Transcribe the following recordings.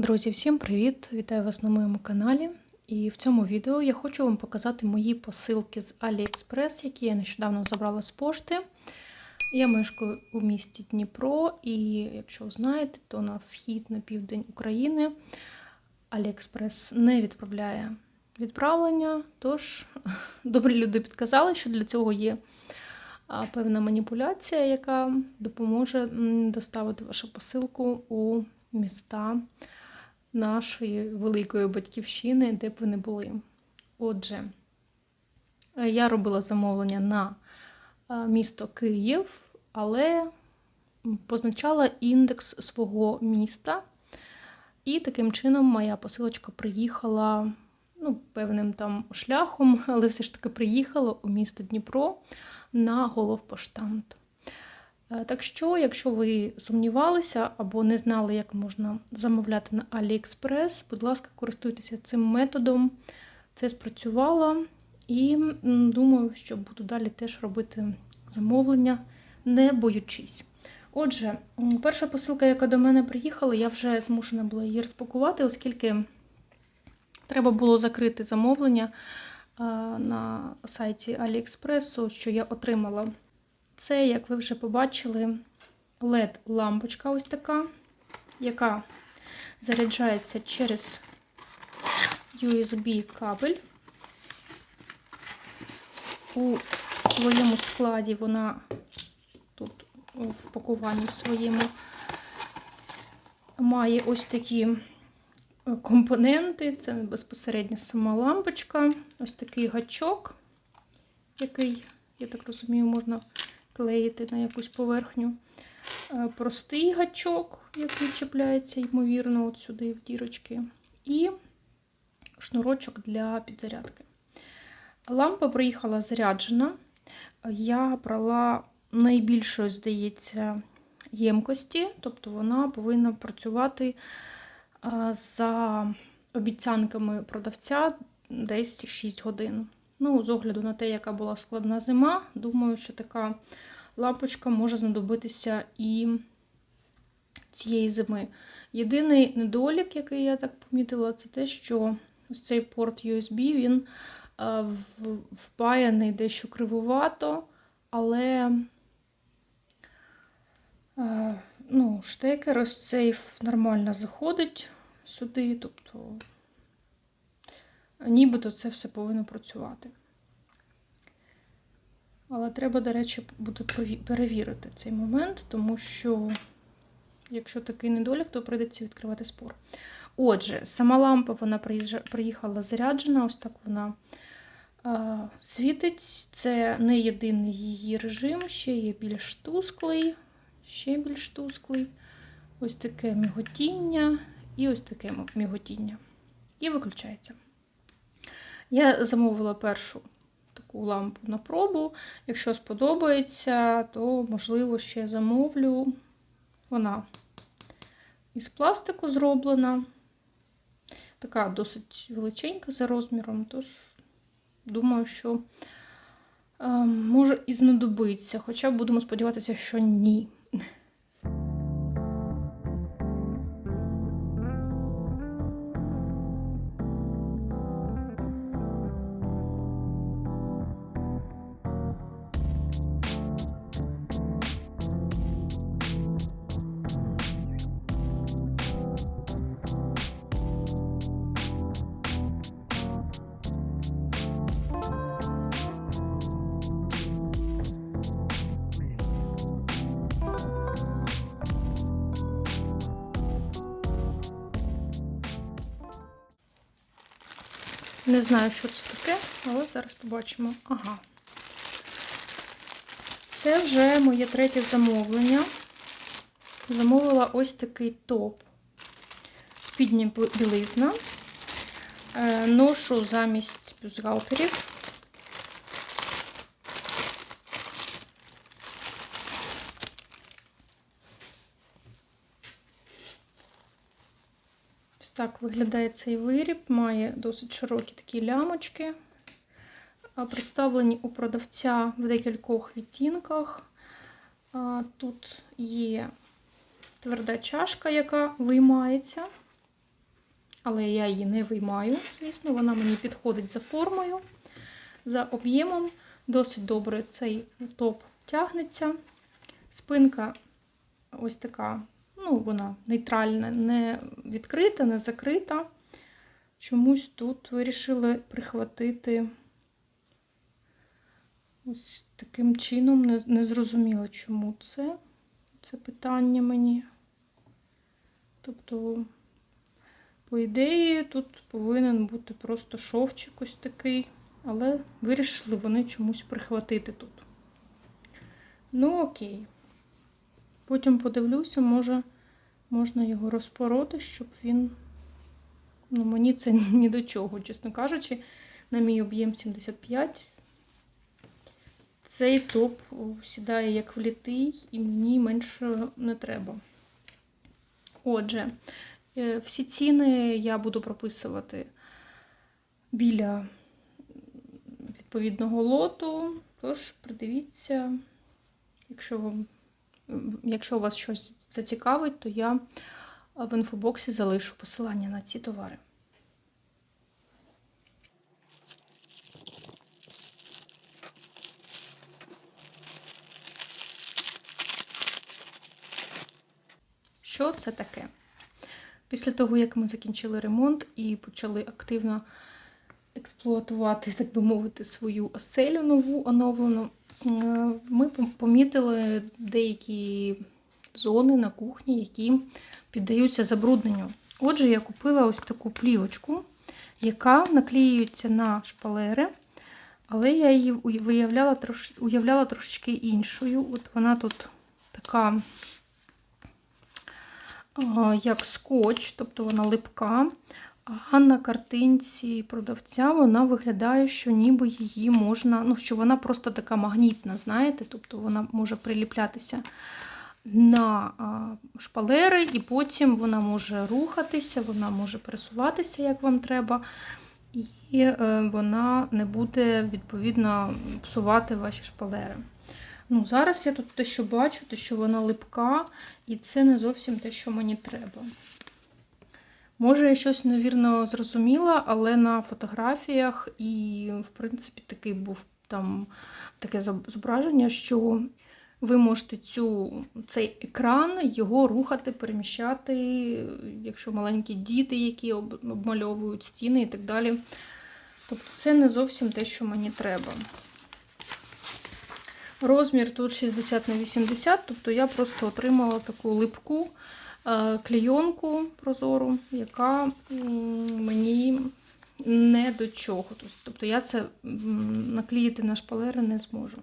Друзі, всім привіт! Вітаю вас на моєму каналі. І в цьому відео я хочу вам показати мої посилки з AliExpress, які я нещодавно забрала з пошти. Я мешкаю у місті Дніпро, і якщо знаєте, то на схід на південь України AliExpress не відправляє відправлення. Тож добрі люди підказали, що для цього є певна маніпуляція, яка допоможе доставити вашу посилку у міста нашої великої батьківщини, де б ви не були. Отже, е, я робила замовлення на е, місто Київ, але позначала індекс свого міста. І таким чином моя посилочка приїхала ну, певним там шляхом, але все ж таки приїхала у місто Дніпро на головпоштамт. Е, Так що, якщо ви сумнівалися або не знали, як можна замовляти на AliExpress, будь ласка, користуйтеся цим методом. Це спрацювало. І думаю, що буду далі теж робити замовлення, не боючись. Отже, перша посилка, яка до мене приїхала, я вже змушена була її розпакувати, оскільки треба було закрити замовлення е, на сайті AliExpress, що я отримала. Це, як ви вже побачили, LED-лампочка ось така, яка заряджається через USB кабель. У своєму складі вона тут в пакуванні в своєму має ось такі компоненти. Це безпосередньо сама лампочка, ось такий гачок, який, я так розумію, можна клеїти на якусь поверхню. Е, Простий гачок, який чіпляється, ймовірно, от сюди в дірочки. І шнурочок для підзарядки. Лампа приїхала заряджена. Я брала найбільшої, здається, ємкості, тобто вона повинна працювати е, за обіцянками продавця десь 6 годин. Ну, з огляду на те, яка була складна зима, думаю, що така лампочка може знадобитися і цієї зими. Єдиний недолік, який я так помітила, це те, що ось цей порт USB він е, впаяний дещо кривувато, але е, ну, штекер ось цей нормально заходить сюди, тобто нібито це все повинно працювати. Але треба, до речі, буде перевірити цей момент, тому що, якщо такий недолік, то прийдеться відкривати спор. Отже, сама лампа вона приїхала заряджена, ось так вона світить. Це не єдиний її режим, ще є більш тусклий, ще більш тусклий. Ось таке міготіння і ось таке міготіння. І виключається. Я замовила першу таку лампу на пробу. Якщо сподобається, то, можливо, ще замовлю. Вона із пластику зроблена. Така досить величенька за розміром, тож думаю, що е, може і знадобиться. Хоча будемо сподіватися, що ні. Не знаю, що це таке, але зараз побачимо. Ага. Це вже моє третє замовлення. Замовила ось такий топ. Спідня білизна. Е, Ношу замість бюстгальтерів. Так виглядає цей виріб. Має досить широкі такі лямочки. Представлені у продавця в декількох відтінках. Тут є тверда чашка, яка виймається. але я її не виймаю, звісно, вона мені підходить за формою, за об'ємом. Досить добре цей топ тягнеться. Спинка ось така, ну, вона нейтральна, не відкрита, не закрита. Чомусь тут вирішили прихватити ось таким чином, не, не зрозуміло, чому це. Це питання мені. Тобто, по ідеї, тут повинен бути просто шовчик ось такий, але вирішили вони чомусь прихватити тут. Ну, окей. Потім подивлюся, може, можна його розпороти, щоб він. Ну, мені це ні до чого, чесно кажучи, на мій об'єм 75. Цей топ сідає як влітий, і мені менше не треба. Отже, е, всі ціни я буду прописувати біля відповідного лоту. Тож, придивіться, якщо вам, якщо вас щось зацікавить, то я в інфобоксі залишу посилання на ці товари. Що це таке? Після того, як ми закінчили ремонт і почали активно експлуатувати, так би мовити, свою оселю нову оновлену, ми помітили деякі зони на кухні, які піддаються забрудненню. Отже, я купила ось таку плівочку, яка наклеюється на шпалери, але я її уявляла, трош... уявляла трошечки іншою. От вона тут така як скотч, тобто вона липка. А на картинці продавця вона виглядає, що ніби її можна, ну, що вона просто така магнітна, знаєте, тобто вона може приліплятися на шпалери, і потім вона може рухатися, вона може пересуватися, як вам треба, і е, вона не буде, відповідно, псувати ваші шпалери. Ну, Зараз я тут те, що бачу, те, що вона липка, і це не зовсім те, що мені треба. Може, я щось невірно зрозуміла, але на фотографіях і, в принципі, такий був там таке зображення, що ви можете цю, цей екран його рухати, переміщати, якщо маленькі діти, які обмальовують стіни і так далі. Тобто, це не зовсім те, що мені треба. Розмір тут 60 на 80, тобто я просто отримала таку липку клейонку прозору, яка мені не до чого. Тобто я це наклеїти на шпалери не зможу.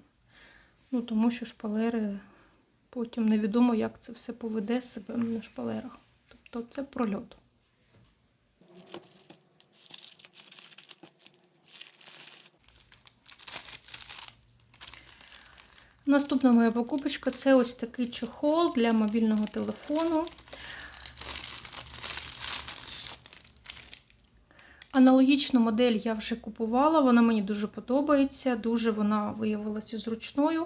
Ну, Тому що шпалери потім невідомо, як це все поведе себе на шпалерах. Тобто це прольот. Наступна моя покупочка це ось такий чохол для мобільного телефону. Аналогічну модель я вже купувала, вона мені дуже подобається, дуже вона виявилася зручною.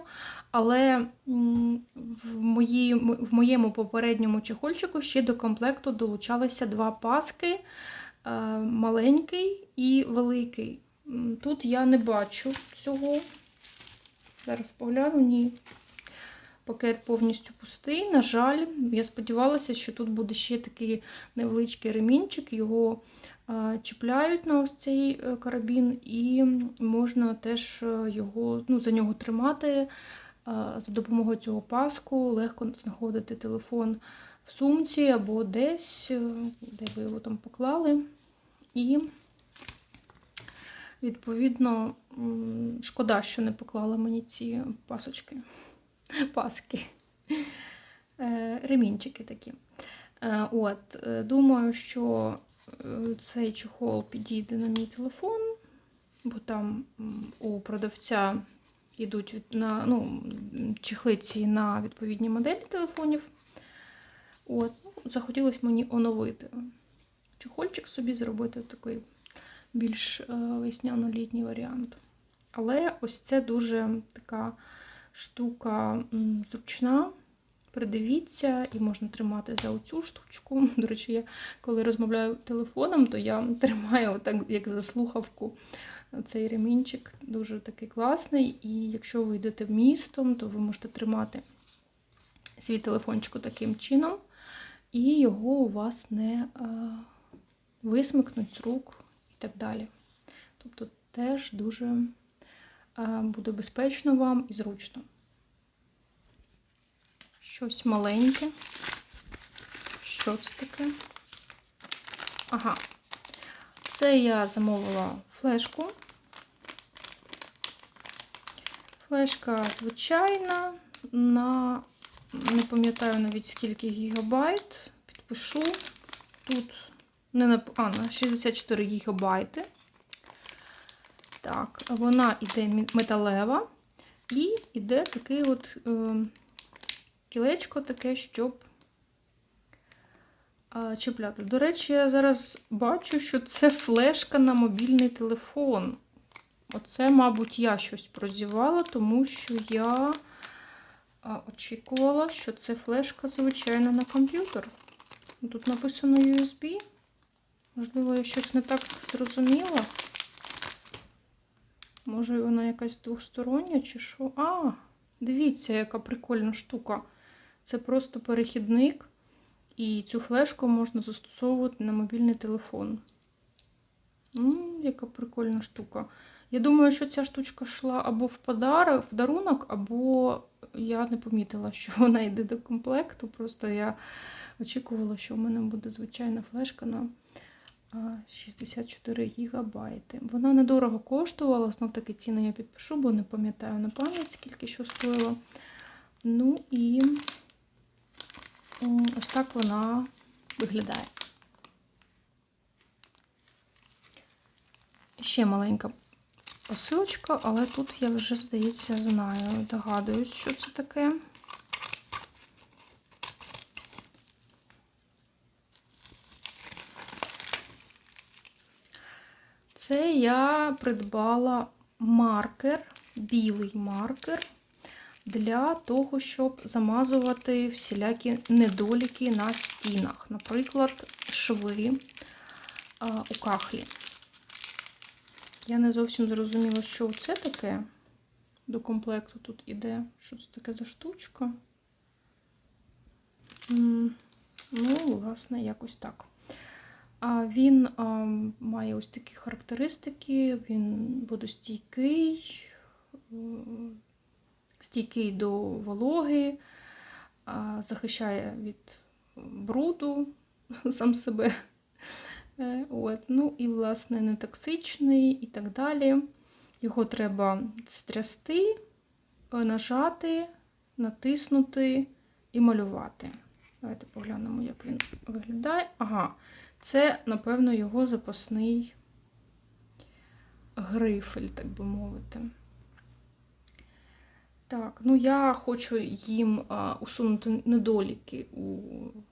Але в, мої, в моєму попередньому чехольчику ще до комплекту долучалися два паски е, маленький і великий. Тут я не бачу цього. Зараз погляну, ні. Пакет повністю пустий. На жаль, я сподівалася, що тут буде ще такий невеличкий ремінчик, його а, чіпляють на ось цей е, карабін, і можна теж е, його, ну, за нього тримати. За допомогою цього паску легко знаходити телефон в сумці або десь, е, де ви його там поклали. І Відповідно, шкода, що не поклала мені ці пасочки, паски, е, ремінчики такі. Е, от, е, Думаю, що цей чохол підійде на мій телефон, бо там у продавця йдуть на ну, чехлиці на відповідні моделі телефонів. От, ну, Захотілося мені оновити чохольчик собі зробити такий більш весняно-літній варіант. Але ось це дуже така штука зручна. Придивіться, і можна тримати за оцю штучку. До речі, я коли розмовляю телефоном, то я тримаю отак, як за слухавку цей ремінчик. Дуже такий класний. І якщо ви йдете в місто, то ви можете тримати свій телефончик таким чином, і його у вас не а, висмикнуть з рук і так далі. Тобто теж дуже буде безпечно вам і зручно. Щось маленьке. Що це таке? Ага. Це я замовила флешку. Флешка звичайна, на, не пам'ятаю навіть скільки гігабайт. Підпишу. Тут не на, а, на 64 гігабайти. Так, вона йде металева і йде такий от. Е, кілечко таке, щоб а, чіпляти. До речі, я зараз бачу, що це флешка на мобільний телефон. Оце, мабуть, я щось прозівала, тому що я а, очікувала, що це флешка, звичайно, на комп'ютер. Тут написано USB. Можливо, я щось не так зрозуміла. Може, вона якась двостороння чи що? А, дивіться, яка прикольна штука. Це просто перехідник, і цю флешку можна застосовувати на мобільний телефон. М -м, яка прикольна штука. Я думаю, що ця штучка йшла або в подарок, в дарунок, або я не помітила, що вона йде до комплекту. Просто я очікувала, що в мене буде звичайна флешка на 64 гігабайти. Вона недорого коштувала, знов таки ціни я підпишу, бо не пам'ятаю на пам'ять, скільки що стоїло. Ну і ось так вона виглядає. Ще маленька посилочка, але тут я вже, здається, знаю, догадуюсь, що це таке. Це я придбала маркер, білий маркер для того, щоб замазувати всілякі недоліки на стінах, наприклад, шви у кахлі. Я не зовсім зрозуміла, що це таке. До комплекту тут іде. Що це таке за штучка? Ну, власне, якось так. Він має ось такі характеристики, він водостійкий, стійкий до вологи, захищає від бруду сам себе. Е, от. Ну і, власне, не токсичний і так далі. Його треба стрясти, нажати, натиснути і малювати. Давайте поглянемо, як він виглядає. Ага, це, напевно, його запасний грифель, так би мовити. Так, ну я хочу їм а, усунути недоліки у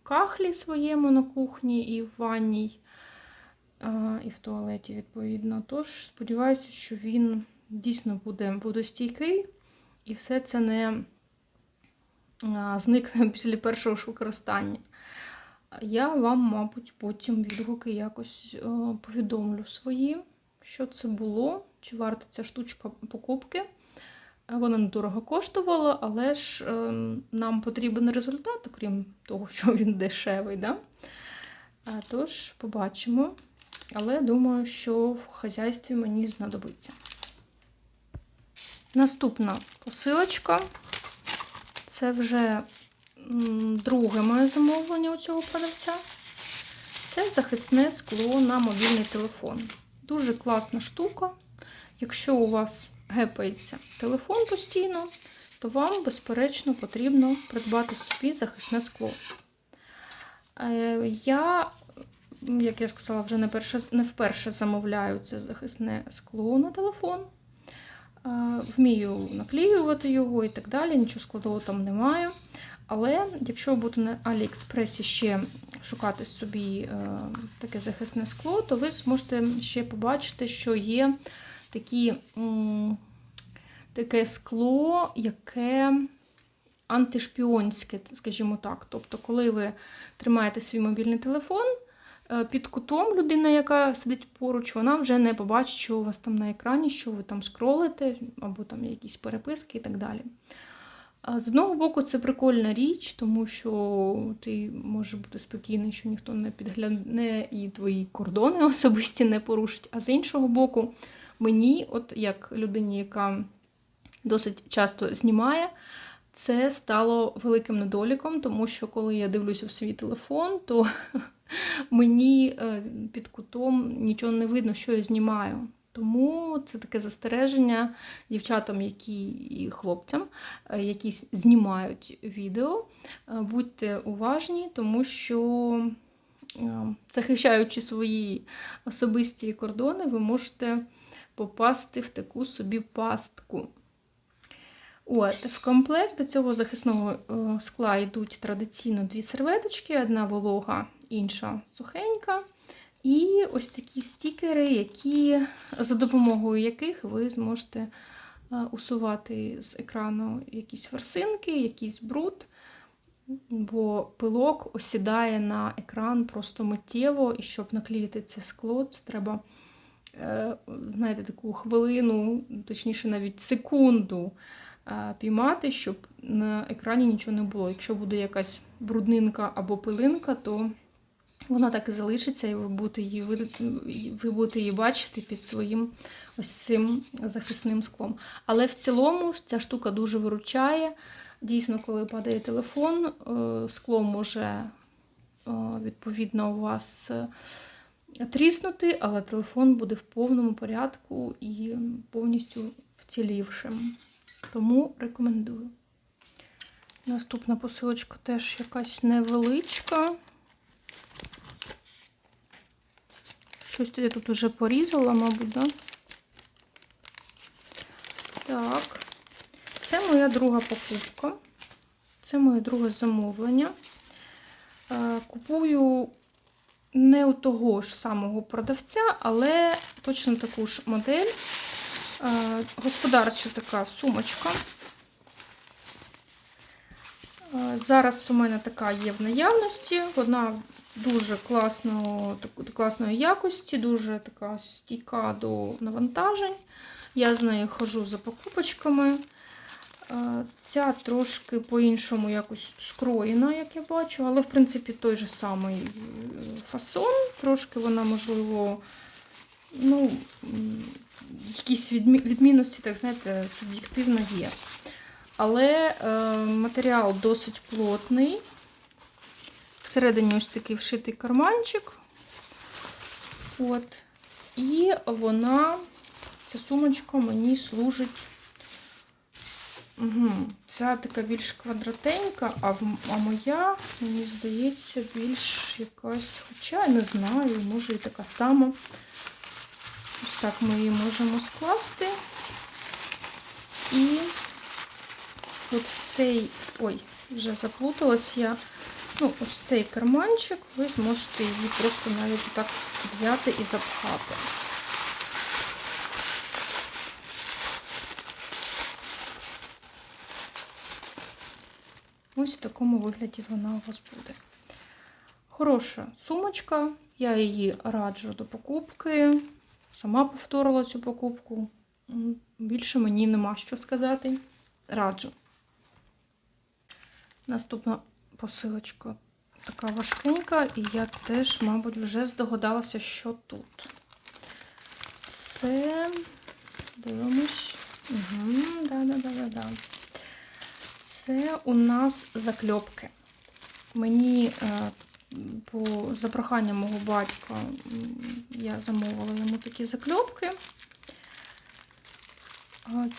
кахлі своєму на кухні і в ванній, а, і в туалеті, відповідно. Тож, сподіваюся, що він дійсно буде водостійкий, і все це не а, зникне після першого ж використання. Я вам, мабуть, потім відгуки якось а, повідомлю свої, що це було, чи варта ця штучка покупки. Вона недорого коштувала, але ж е, нам потрібен результат, окрім того, що він дешевий. Да? Тож, побачимо. Але думаю, що в хазяйстві мені знадобиться. Наступна посилочка. Це вже друге моє замовлення у цього продавця. Це захисне скло на мобільний телефон. Дуже класна штука. Якщо у вас гепається телефон постійно, то вам, безперечно, потрібно придбати собі захисне скло. Е, я, як я сказала, вже не, перше, не вперше замовляю це захисне скло на телефон. Е, вмію наклеювати його і так далі, нічого складового там немає. Але якщо ви на Аліекспресі ще шукати собі е, таке захисне скло, то ви зможете ще побачити, що є такі, таке скло, яке антишпіонське, скажімо так. Тобто, коли ви тримаєте свій мобільний телефон е, під кутом, людина, яка сидить поруч, вона вже не побачить, що у вас там на екрані, що ви там скролите, або там якісь переписки і так далі. А З одного боку, це прикольна річ, тому що ти можеш бути спокійний, що ніхто не підгляне і твої кордони особисті не порушить. А з іншого боку, мені, от як людині, яка досить часто знімає, це стало великим недоліком, тому що коли я дивлюся в свій телефон, то мені е, під кутом нічого не видно, що я знімаю. Тому це таке застереження дівчатам, які і хлопцям, е, які знімають відео. Е, Будьте уважні, тому що, е, захищаючи свої особисті кордони, ви можете попасти в таку собі пастку. От, в комплект до цього захисного скла йдуть традиційно дві серветочки: одна волога, інша сухенька. І ось такі стікери, які, за допомогою яких ви зможете е, усувати з екрану якісь форсинки, якийсь бруд, бо пилок осідає на екран просто миттєво, і щоб наклеїти це скло, це треба, е, знаєте, таку хвилину, точніше, навіть секунду е, піймати, щоб на екрані нічого не було. Якщо буде якась бруднинка або пилинка, то вона так і залишиться, і ви будете її, ви будете її бачити під своїм ось цим захисним склом. Але в цілому ця штука дуже виручає. Дійсно, коли падає телефон, е, скло може е, відповідно у вас е, тріснути, але телефон буде в повному порядку і повністю вцілівшим. Тому рекомендую. Наступна посилочка теж якась невеличка. Щось я тут уже порізала, мабуть, да? Так. Це моя друга покупка. Це моє друге замовлення. Е, Купую не у того ж самого продавця, але точно таку ж модель. Е, Господарча така сумочка. Е, Зараз у мене така є в наявності. Вона дуже класного, так- класної якості, дуже така стійка до навантажень. Я з нею ходжу за покупочками. Е, Ця трошки по-іншому якось скроєна, як я бачу, але в принципі той же самий е, фасон. Трошки вона, можливо, ну, якісь відмінності, так знаєте, суб'єктивно є. Але е, матеріал досить плотний. Всередині ось такий вшитий карманчик. От. І вона, ця сумочка мені служить. Угу. Ця така більш квадратенька, а, в, а моя, мені здається, більш якась, хоча я не знаю, може і така сама. Ось так ми її можемо скласти. І от в цей, ой, вже заплуталась я. Ну, ось цей карманчик, ви зможете її просто навіть так взяти і запхати. Ось в такому вигляді вона у вас буде. Хороша сумочка, я її раджу до покупки. Сама повторила цю покупку. Більше мені нема що сказати. Раджу. Наступна посилочка така важкенька, і я теж, мабуть, вже здогадалася, що тут. Це, дивимось. Угу, да-да-да-да-да. Це у нас закльопки. Мені е, по за проханням мого батька я замовила йому такі закльопки.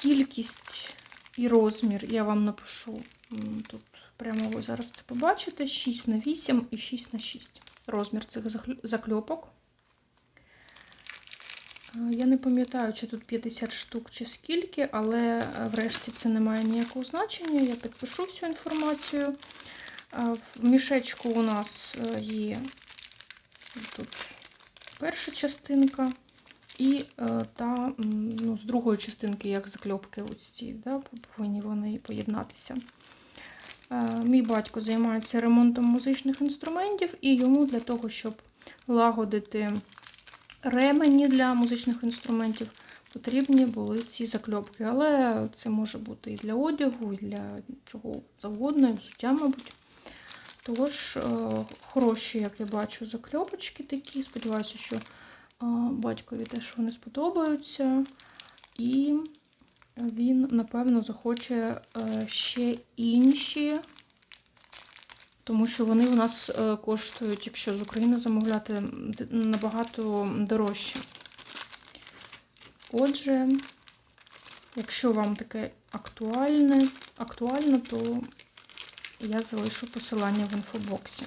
Кількість і розмір я вам напишу тут прямо ви зараз це побачите: 6 на 8 і 6 на 6 розмір цих закльопок. Е, Я не пам'ятаю, чи тут 50 штук, чи скільки, але е, врешті це не має ніякого значення. Я підпишу всю інформацію. Е, В мішечку у нас є тут перша частинка, і та ну, з другої частинки, як закльопки, ось ці, да, повинні вони поєднатися. Е, Мій батько займається ремонтом музичних інструментів, і йому для того, щоб лагодити ремені для музичних інструментів, потрібні були ці закльопки. Але це може бути і для одягу, і для чого завгодно, і взуття, мабуть. Тож, е, хороші, як я бачу, закльопочки такі. Сподіваюся, що е, батькові теж вони сподобаються. І він, напевно, захоче е, ще інші, тому що вони у нас е, коштують, якщо з України замовляти, набагато дорожче. Отже, якщо вам таке актуальне, актуально, то я залишу посилання в інфобоксі.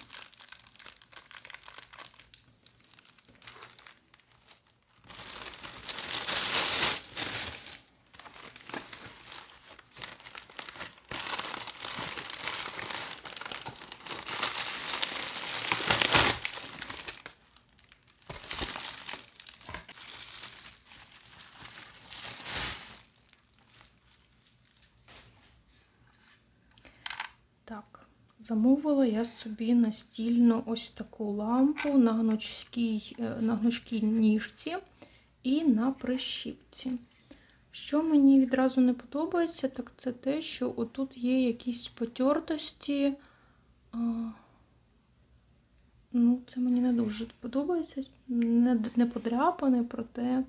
Так, замовила я собі настільну ось таку лампу на гнучкій, е, на гнучкій ніжці і на прищіпці. Що мені відразу не подобається, так це те, що отут є якісь потертості. Ну, це мені не дуже подобається. Не, не подряпане, проте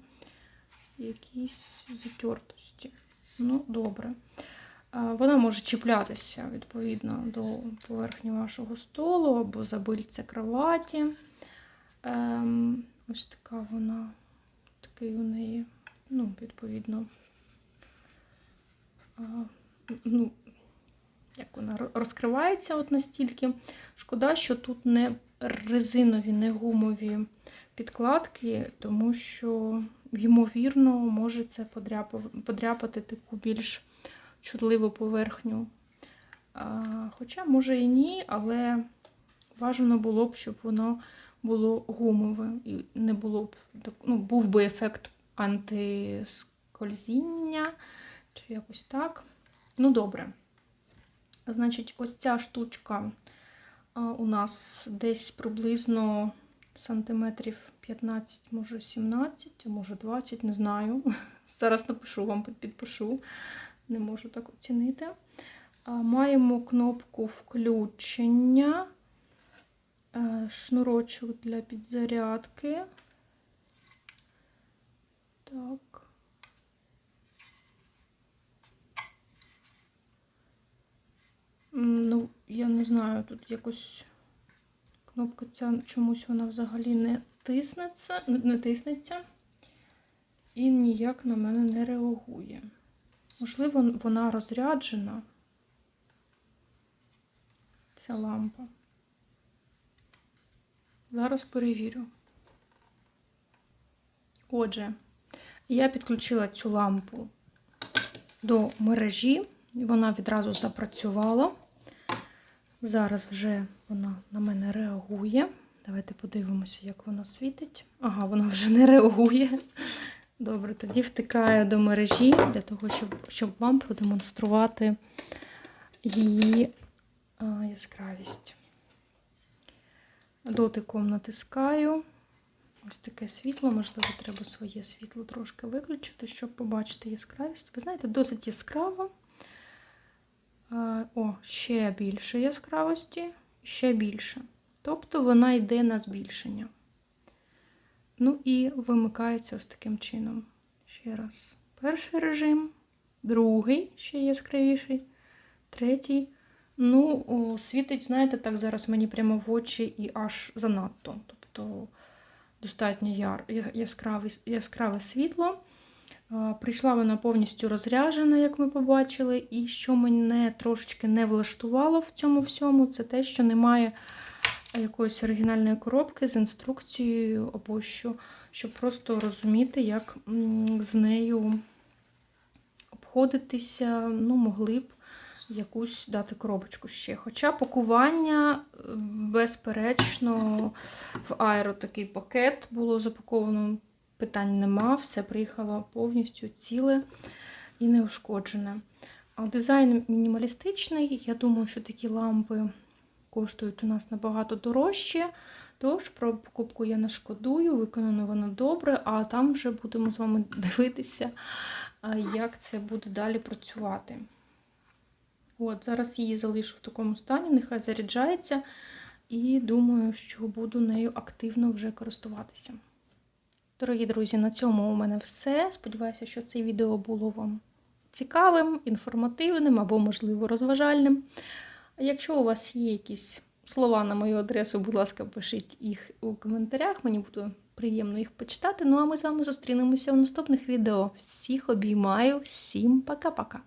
якісь затертості. Ну, добре. Вона може чіплятися відповідно до поверхні вашого столу або забильця кроваті. Ем, ось така вона, такий у неї, ну, відповідно, а, ну, як вона розкривається от настільки. Шкода, що тут не резинові, не гумові підкладки, тому що, ймовірно, може це подряпати таку більш чутливу поверхню. А, хоча, може і ні, але бажано було б, щоб воно було гумове і не було б ну, був би ефект антискользіння, чи якось так. Ну, добре. Значить, ось ця штучка у нас десь приблизно сантиметрів 15, може 17, а може 20, не знаю. Зараз напишу вам, підпишу не можу так оцінити. Маємо кнопку включення, е, шнурочок для підзарядки. Так. Ну, я не знаю, тут якось кнопка ця чомусь вона взагалі не тиснеться, не не тиснеться і ніяк на мене не реагує. Можливо, вона розряджена, ця лампа. Зараз перевірю. Отже, я підключила цю лампу до мережі, вона відразу запрацювала. Зараз вже вона на мене реагує. Давайте подивимося, як вона світить. Ага, вона вже не реагує. Добре, тоді втикаю до мережі для того, щоб, щоб вам продемонструвати її а, яскравість. Дотиком натискаю. Ось таке світло, можливо, треба своє світло трошки виключити, щоб побачити яскравість. Ви знаєте, досить яскраво. А, О, ще більше яскравості, ще більше. Тобто вона йде на збільшення. Ну і вимикається ось таким чином. Ще раз. Перший режим, другий, ще яскравіший, третій. Ну, о, світить, знаєте, так зараз мені прямо в очі і аж занадто. Тобто достатньо яр, яскраве, яскраве світло. Прийшла вона повністю розряджена, як ми побачили. І що мене трошечки не влаштувало в цьому всьому, це те, що немає якоїсь оригінальної коробки з інструкцією або що, щоб просто розуміти, як з нею обходитися, ну, могли б якусь дати коробочку ще. Хоча пакування, е, безперечно, в аеро такий пакет було запаковано, питань нема, все приїхало повністю ціле і неушкоджене. А Дизайн мінімалістичний. Я думаю, що такі лампи коштують у нас набагато дорожче. Тож про покупку я не шкодую, виконано воно добре, а там вже будемо з вами дивитися, як це буде далі працювати. От, зараз її залишу в такому стані, нехай заряджається, і думаю, що буду нею активно вже користуватися. Дорогі друзі, на цьому у мене все. Сподіваюся, що це відео було вам цікавим, інформативним або, можливо, розважальним. А якщо у вас є якісь слова на мою адресу, будь ласка, пишіть їх у коментарях. Мені буде приємно їх почитати. Ну а ми з вами зустрінемося у наступних відео. Всіх обіймаю, всім пока-пока!